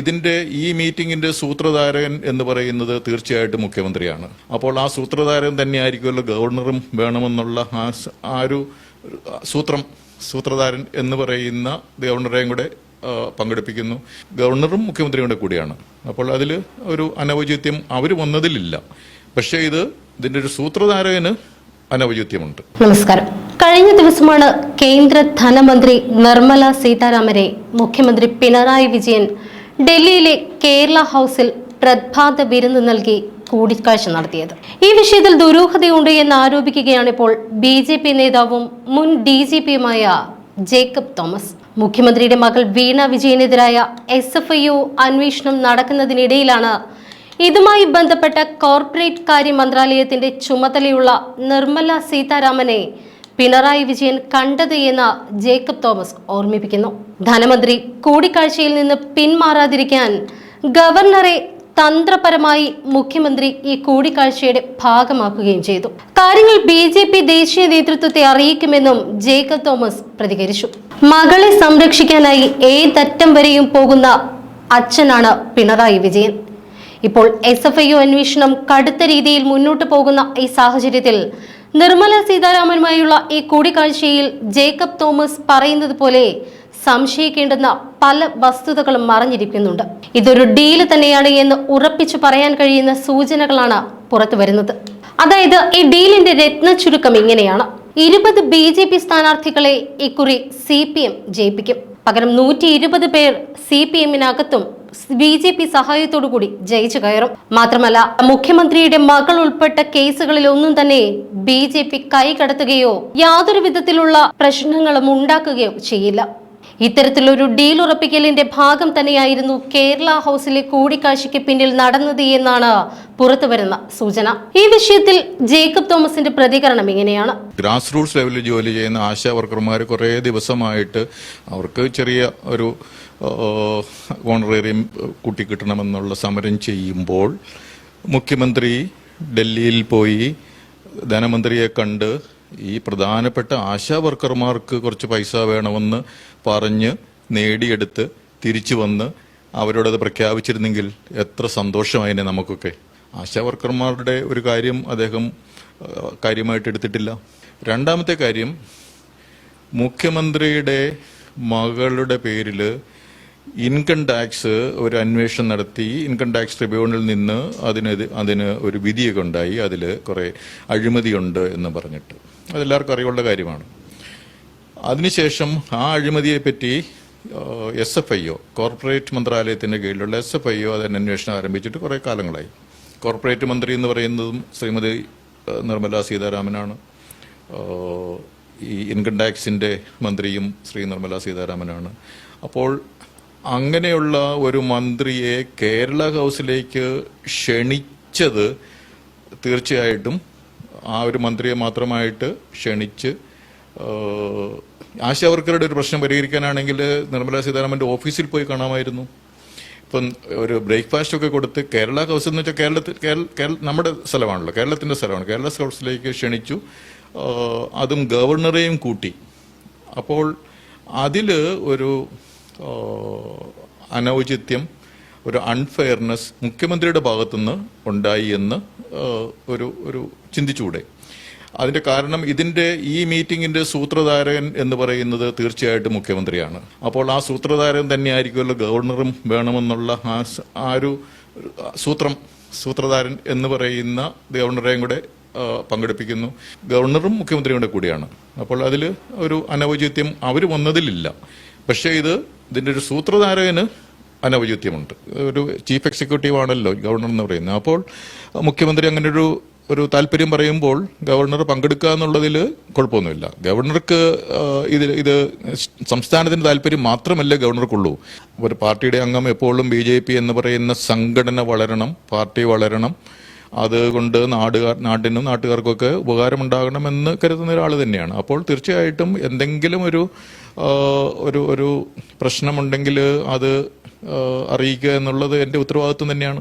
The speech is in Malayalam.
ഇതിന്റെ ഈ മീറ്റിംഗിന്റെ സൂത്രധാരൻ എന്ന് പറയുന്നത് തീർച്ചയായിട്ടും മുഖ്യമന്ത്രിയാണ്. അപ്പോൾ ആ സൂത്രധാരൻ തന്നെയായിരിക്കുമല്ലോ ഗവർണറും വേണമെന്നുള്ള ആ ഒരു സൂത്രം സൂത്രധാരൻ എന്ന് പറയുന്ന ഗവർണറെയും കൂടെ പങ്കെടുപ്പിക്കുന്നു. ഗവർണറും മുഖ്യമന്ത്രിയും കൂടെ കൂടിയാണ്. അപ്പോൾ അതിൽ ഒരു അനൗചിത്യം അവർ വന്നതിലില്ല. പക്ഷേ ഇത് ഇതിന്റെ ഒരു സൂത്രധാരകന് അനൗചിത്യമുണ്ട്. നമസ്കാരം. കഴിഞ്ഞ ദിവസമാണ് കേന്ദ്ര ധനമന്ത്രി നിർമ്മല സീതാരാമനെ മുഖ്യമന്ത്രി പിണറായി വിജയൻ ഡൽഹിയിലെ കേരള ഹൗസിൽ പ്രഭാത വിരുന്ന് നൽകി കൂടിക്കാഴ്ച നടത്തിയത്. ഈ വിഷയത്തിൽ ദുരൂഹതയുണ്ട് എന്ന് ആരോപിക്കുകയാണ് ഇപ്പോൾ ബി ജെ പി നേതാവും മുൻ ഡി ജി പിയുമായ ജേക്കബ് തോമസ്. മുഖ്യമന്ത്രിയുടെ മകൾ വീണ വിജയനെതിരായ എസ് എഫ് ഐ ഒ അന്വേഷണം നടക്കുന്നതിനിടയിലാണ് ഇതുമായി ബന്ധപ്പെട്ട കോർപ്പറേറ്റ് കാര്യ മന്ത്രാലയത്തിന്റെ ചുമതലയുള്ള നിർമ്മല സീതാരാമനെ പിണറായി വിജയൻ കണ്ടത് എന്ന് ജേക്കബ് തോമസ് ഓർമ്മിപ്പിക്കുന്നു. ധനമന്ത്രി കൂടിക്കാഴ്ചയിൽ നിന്ന് പിന്മാറാതിരിക്കാൻ ഗവർണറെ തന്ത്രപരമായി മുഖ്യമന്ത്രി ഈ കൂടിക്കാഴ്ചയുടെ ഭാഗമാക്കുകയും ചെയ്തു. കാര്യങ്ങൾ ബി ജെ പി ദേശീയ നേതൃത്വത്തെ അറിയിക്കുമെന്നും ജേക്കബ് തോമസ് പ്രതികരിച്ചു. മകളെ സംരക്ഷിക്കാനായി ഏതറ്റം വരെയും പോകുന്ന അച്ഛനാണ് പിണറായി വിജയൻ. ഇപ്പോൾ എസ് എഫ് ഐ അന്വേഷണം കടുത്ത രീതിയിൽ മുന്നോട്ട് പോകുന്ന ഈ സാഹചര്യത്തിൽ നിർമ്മല സീതാരാമനുമായുള്ള ഈ കൂടിക്കാഴ്ചയിൽ ജേക്കബ് തോമസ് പറയുന്നത് പോലെ സംശയിക്കേണ്ടുന്ന പല വസ്തുതകളും മറഞ്ഞിരിക്കുന്നുണ്ട്. ഇതൊരു ഡീൽ തന്നെയാണ് എന്ന് ഉറപ്പിച്ചു പറയാൻ കഴിയുന്ന സൂചനകളാണ് പുറത്തു വരുന്നത്. അതായത് ഈ ഡീലിന്റെ രത്ന ചുരുക്കം ഇങ്ങനെയാണ്. ഇരുപത് ബി ജെ പി സ്ഥാനാർത്ഥികളെ ഇക്കുറി സി പി എം ജയിപ്പിക്കും. പകരം നൂറ്റി ഇരുപത് പേർ സി പി എമ്മിനകത്തും ബി ജെ പി സഹായത്തോടുകൂടി ജയിച്ചു കയറും. മാത്രമല്ല മുഖ്യമന്ത്രിയുടെ മകൾ ഉൾപ്പെട്ട കേസുകളിൽ ഒന്നും തന്നെ ബി ജെ പി കൈകടത്തുകയോ യാതൊരു വിധത്തിലുള്ള പ്രശ്നങ്ങളും ഉണ്ടാക്കുകയോ ചെയ്യില്ല. ഇത്തരത്തിലൊരു ഡീൽ ഉറപ്പിക്കലിന്റെ ഭാഗം തന്നെയായിരുന്നു കേരള ഹൗസിലെ കൂടിക്കാഴ്ചയ്ക്ക് പിന്നിൽ നടന്നത് എന്നാണ് പുറത്തുവരുന്ന സൂചന. ഈ വിഷയത്തിൽ ജേക്കബ് തോമസിന്റെ പ്രതികരണം ഇങ്ങനെയാണ്. ഗ്രാസ് റൂട്ട്സ് ലെവലിൽ ജോലി ചെയ്യുന്ന ആശാ വർക്കർമാർ കുറേ ദിവസമായിട്ട് അവർക്ക് ചെറിയ ഒരു ഓണറേറിയം കൂട്ടിക്കിട്ടണമെന്നുള്ള സമരം ചെയ്യുമ്പോൾ മുഖ്യമന്ത്രി ഡൽഹിയിൽ പോയി ധനമന്ത്രിയെ കണ്ട് ഈ പ്രധാനപ്പെട്ട ആശാ വർക്കർമാർക്ക് കുറച്ച് പൈസ വേണമെന്ന് പറഞ്ഞ് നേടിയെടുത്ത് തിരിച്ചു വന്ന് അവരോടത് പ്രഖ്യാപിച്ചിരുന്നെങ്കിൽ എത്ര സന്തോഷമായിനെ നമുക്കൊക്കെ. ആശാ വർക്കർമാരുടെ ഒരു കാര്യം അദ്ദേഹം കാര്യമായിട്ട് എടുത്തിട്ടില്ല. രണ്ടാമത്തെ കാര്യം മുഖ്യമന്ത്രിയുടെ മകളുടെ പേരിൽ ഇൻകം ടാക്സ് ഒരു അന്വേഷണം നടത്തി ഇൻകം ടാക്സ് ട്രിബ്യൂണലിൽ നിന്ന് അതിന് അതിന് ഒരു വിധിയൊക്കെ ഉണ്ടായി അതിൽ കുറേ അഴിമതിയുണ്ട് എന്ന് പറഞ്ഞിട്ട്. അതെല്ലാവർക്കും അറിവുള്ള കാര്യമാണ്. അതിനുശേഷം ആ അഴിമതിയെ പറ്റി S F I O corporate മന്ത്രാലയത്തിന്റെ കീഴിലുള്ള എസ് എഫ് ഐ ഒ അതിന് അന്വേഷണം ആരംഭിച്ചിട്ട് കുറേ കാലങ്ങളായി. കോർപ്പറേറ്റ് മന്ത്രി എന്ന് പറയുന്നതും ശ്രീമതി നിർമ്മല സീതാരാമനാണ്. ഈ ഇൻകം ടാക്സിന്റെ മന്ത്രിയും ശ്രീ നിർമ്മല സീതാരാമനാണ്. അപ്പോൾ അങ്ങനെയുള്ള ഒരു മന്ത്രിയെ കേരള ഹൗസിലേക്ക് ക്ഷണിച്ചത് തീർച്ചയായിട്ടും ആ ഒരു മന്ത്രിയെ മാത്രമായിട്ട് ക്ഷണിച്ച് ആശാവർക്കറുടെ ഒരു പ്രശ്നം പരിഹരിക്കാനാണെങ്കിൽ നിർമ്മലാ സീതാരാമന്റെ ഓഫീസിൽ പോയി കാണാമായിരുന്നു. ഇപ്പം ഒരു ബ്രേക്ക്ഫാസ്റ്റ് ഒക്കെ കൊടുത്ത് കേരള ഹൗസ് എന്ന് വെച്ചാൽ കേരളത്തിൽ കേരള നമ്മുടെ സ്ഥലമാണല്ലോ കേരളത്തിന്റെ സ്ഥലമാണ്. കേരള ഹൗസിലേക്ക് ക്ഷണിച്ചു അതും ഗവർണറെയും കൂട്ടി. അപ്പോൾ അതിൽ ഒരു അനൗചിത്യം ഒരു അൺഫെയർനെസ് മുഖ്യമന്ത്രിയുടെ ഭാഗത്തുനിന്ന് ഉണ്ടായി എന്ന് ഒരു ഒരു ചിന്തിച്ചുകൂടെ അതിന്റെ കാരണം ഇതിന്റെ ഈ മീറ്റിംഗിന്റെ സൂത്രധാരൻ എന്ന് പറയുന്നത് തീർച്ചയായിട്ടും മുഖ്യമന്ത്രിയാണ്. അപ്പോൾ ആ സൂത്രധാരൻ തന്നെയായിരിക്കുമല്ലോ ഗവർണറും വേണമെന്നുള്ള ആ ആ ഒരു സൂത്രം സൂത്രധാരൻ എന്ന് പറയുന്ന ഗവർണറെയും കൂടെ പങ്കെടുപ്പിക്കുന്നു. ഗവർണറും മുഖ്യമന്ത്രിയും കൂടെ കൂടിയാണ്. അപ്പോൾ അതിൽ ഒരു അനൗചിത്യം അവർ വന്നതിലില്ല. പക്ഷേ ഇത് ഇതിന്റെ ഒരു സൂത്രധാരകന് അനൗചിത്യമുണ്ട്. ഒരു ചീഫ് എക്സിക്യൂട്ടീവ് ആണല്ലോ ഗവർണർ എന്ന് പറയുന്നത്. അപ്പോൾ മുഖ്യമന്ത്രി അങ്ങനെ ഒരു ഒരു താല്പര്യം പറയുമ്പോൾ ഗവർണർ പങ്കെടുക്കുക എന്നുള്ളതിൽ കുഴപ്പമൊന്നുമില്ല. ഗവർണർക്ക് ഇതിൽ ഇത് സംസ്ഥാനത്തിന്റെ താല്പര്യം മാത്രമല്ല ഗവർണർക്കുള്ളൂ. ഒരു പാർട്ടിയുടെ അംഗം എപ്പോഴും ബി എന്ന് പറയുന്ന സംഘടന വളരണം പാർട്ടി വളരണം അതുകൊണ്ട് നാടുകാർ നാട്ടിനും നാട്ടുകാർക്കൊക്കെ ഉപകാരമുണ്ടാകണമെന്ന് കരുതുന്ന ഒരാൾ തന്നെയാണ്. അപ്പോൾ തീർച്ചയായിട്ടും എന്തെങ്കിലും ഒരു ഒരു ഒരു പ്രശ്നമുണ്ടെങ്കിൽ അത് അറിയിക്കുക എന്നുള്ളത് എന്റെ ഉത്തരവാദിത്വം തന്നെയാണ്.